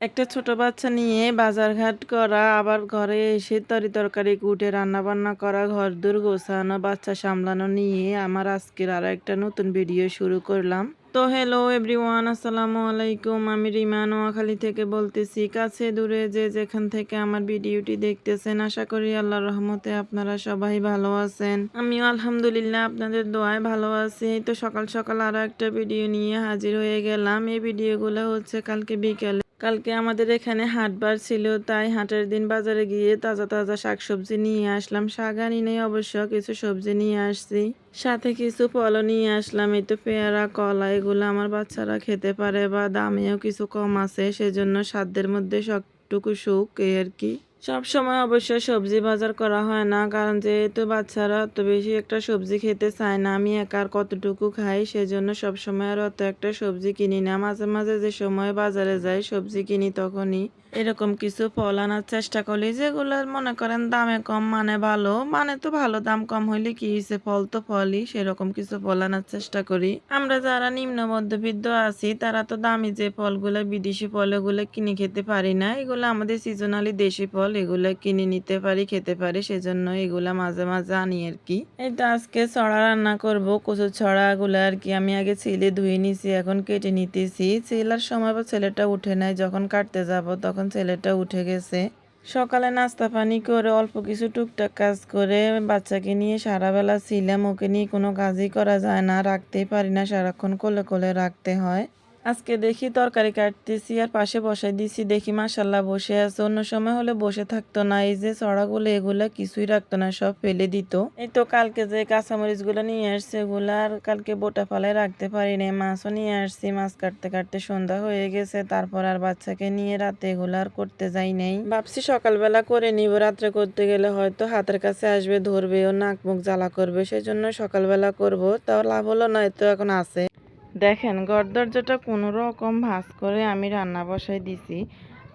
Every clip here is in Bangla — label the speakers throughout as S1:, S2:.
S1: একটা ছোট বাচ্চা নিয়ে বাজারঘাট করা, আবার ঘরে এসে তরি তরকারি কুটে রান্না বান্না করা ঘর দূর গোছানো, বাচ্চা সামলানো নিয়ে আমার আজকের আরও একটা নতুন ভিডিও শুরু করলাম। তো হ্যালো এভরিওয়ান আসসালামু আলাইকুম। আমি রিমা নোয়াখালী থেকে বলতেছি, কাছে দূরে যে যেখান থেকে আমার ভিডিওটি দেখতেছেন, আশা করি আল্লাহর রহমতে আপনারা সবাই ভালো আছেন। আমিও আলহামদুলিল্লাহ, আপনাদের দোয়ায় ভালো আছি। তো সকাল সকাল আরও একটা ভিডিও নিয়ে হাজির হয়ে গেলাম। এই ভিডিওগুলো হচ্ছে কালকে বিকেলে। কালকে আমাদের এখানে হাটবার ছিল, তাই হাটের দিন বাজারে গিয়ে তাজা তাজা শাকসবজি নিয়ে আসলাম। শাক আনি নেই অবশ্য, কিছু সবজি নিয়ে আসছি। সাথে কিছু ফলও নিয়ে আসলাম, এই তো পেয়ারা, কলা, এগুলো আমার বাচ্চারা খেতে পারে বা দামেও কিছু কম আছে, সেজন্য সাধ্যের মধ্যে সবটুকু সুখ, এই আর কি। সব সময় অবশ্য সবজি বাজার করা হয় না, কারণ যেহেতু বাচ্চারা অত বেশি একটা সবজি খেতে চায় না, আমি একার কতটুকু খাই সেজন্য সব সময় আর অত একটা সবজি কিনি না। মাঝে মাঝে যে সময় বাজারে যাই, সবজি কিনি তখনই এরকম কিছু ফল আনার চেষ্টা করি, যেগুলো মনে করেন দামে কম মানে ভালো মানে তো ভালো দাম কম হইলে কি হয়েছে ফল তো ফলই, সেরকম কিছু ফল আনার চেষ্টা করি। আমরা যারা নিম্ন মধ্যবিত্ত আছি, তারা তো দামি যে ফলগুলো, বিদেশি ফল এগুলো কিনে খেতে পারি না, এগুলো আমাদের সিজনালি দেশি ফল। এগুলো কিনে নিতে পারি, খেতে পারি, সেজন্য এগুলা মাঝে মাঝে আনি আর কি। এই তো আজকে ছড়া রান্না করব কচুর ছড়া গুলো আর কি আমি আগে ছেলে ধুয়ে নিছি, এখন কেটে নিতেছি। ছেলার সময় ছেলেটা উঠে নাই, যখন কাটতে যাব তখন ছেলেটা উঠে গেছে। সকালে নাস্তা পানি করে অল্প কিছু টুকটাক কাজ করে বাচ্চাকে নিয়ে সারাবেলা ছিলাম, ওকে নিয়ে কোনো কাজই করা যায় না, রাখতেই পারি না, সারাক্ষণ কোলে কোলে রাখতে হয়। আজকে দেখি তরকারি কাটতেছি আর পাশে বসাই দিছি। দেখি মাসাল্লাহ বসে আছে। অন্য সময় হলে বসে থাকতো না। এই যে ছড়াগুলো এগুলা কিছুই রাখতো না, সব ফেলে দিত। এই তো কালকে যে কাঁচামরিচগুলো নিয়ে আসছে, এগুলো আর কালকে বোটা ফালায় রাখতে পারি না মাছও নিয়ে আসছি। মাছ কাটতে কাটতে সন্ধ্যা হয়ে গেছে। তারপর আর বাচ্চাকে নিয়ে রাতে এগুলো আর করতে যাই নাই। ভাবছি সকালবেলা করে নিব। রাত্রে করতে গেলে হয়তো হাতের কাছে আসবে, ধরবে ও নাক মুখ জ্বালা করবে। সেই জন্য সকালবেলা করব। তাও লাভ হলো না তো এখন আছে। দেখেন ঘর দরজাটা কোনো রকম ভাঁজ করে আমি রান্না বসাই দিছি,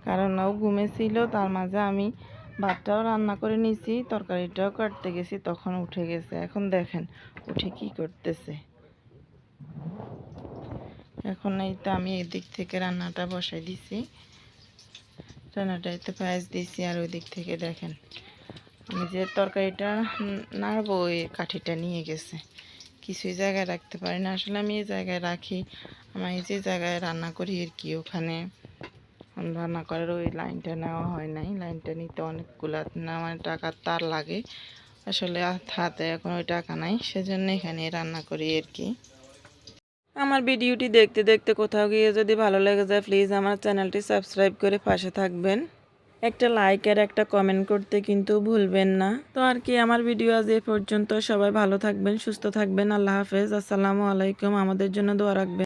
S1: কারণ ও ঘুমেছিল তার মাঝে আমি ভাতটাও রান্না করে নিছি, তরকারিটাও কাটতে গেছি, তখন উঠে গেছে। এখন দেখেন, উঠে কি করতেছে। এখন এই তো আমি এদিক থেকে রান্নাটা বসাই দিছি। রান্নাটা এতে পায়েস দিছি, আর ওই দিক থেকে দেখেন, আমি যে তরকারিটা নাড়বো, ওই কাঠিটা নিয়ে গেছে। কিছুই জায়গায় রাখতে পারি না। আসলে আমি এই জায়গায় রাখি। আমি যে জায়গায় রান্না করি আর কি, ওখানে রান্না করার ওই লাইনটা নেওয়া হয় নাই। লাইনটা নিতে অনেকগুলো মানে টাকার তার লাগে। আসলে হাতে এখন ওই টাকা নাই, সেজন্য এখানে রান্না করি আর কি। আমার ভিডিওটি দেখতে দেখতে কোথাও গিয়ে যদি ভালো লেগে যায় প্লিজ আমার চ্যানেলটি সাবস্ক্রাইব করে পাশে থাকবেন। একটা লাইক আর একটা কমেন্ট করতে কিন্তু ভুলবেন না। তো আর কি, আমার ভিডিও আজ এ পর্যন্ত। সবাই ভালো থাকবেন, সুস্থ থাকবেন। আল্লাহ হাফেজ। আসসালামু আলাইকুম। আমাদের জন্য দোয়া রাখবেন।